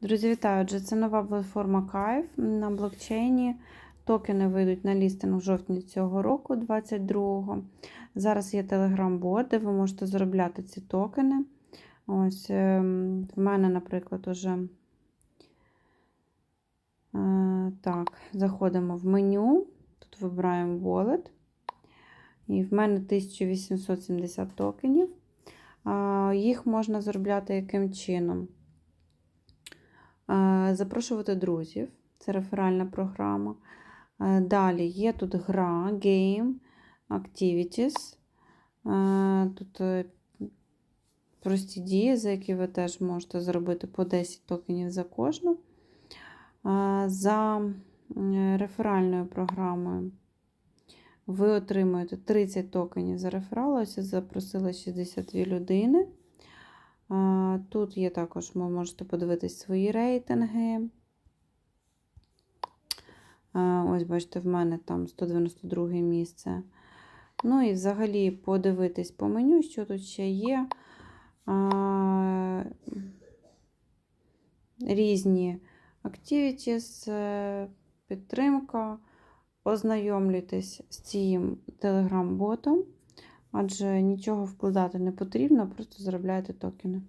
Друзі, вітаю! Отже, це нова платформа Кайф на блокчейні. Токени вийдуть на лістинг в жовтні цього року, 22-го. Зараз є телеграм-бот, де ви можете заробляти ці токени. Ось ем, в мене, наприклад, уже е, так, заходимо в меню. Тут вибираємо Wallet. І в мене 1870 токенів. Їх можна заробляти яким чином? Е, Запрошувати друзів. Це реферальна програма. Е, Далі є тут гра, Game, Activities. Е, Тут прості дії, за які ви теж можете зробити по 10 токенів за кожну. За реферальною програмою ви отримуєте 30 токенів за реферал. Ось я запросила 62 людини. Тут є також, ви можете подивитись свої рейтинги. Ось, бачите, в мене там 192 місце. Ну і взагалі подивитись по меню, що тут ще є. Різні activities, е, підтримка. Ознайомлюйтесь з цим телеграм-ботом, адже нічого вкладати не потрібно, просто заробляйте токени.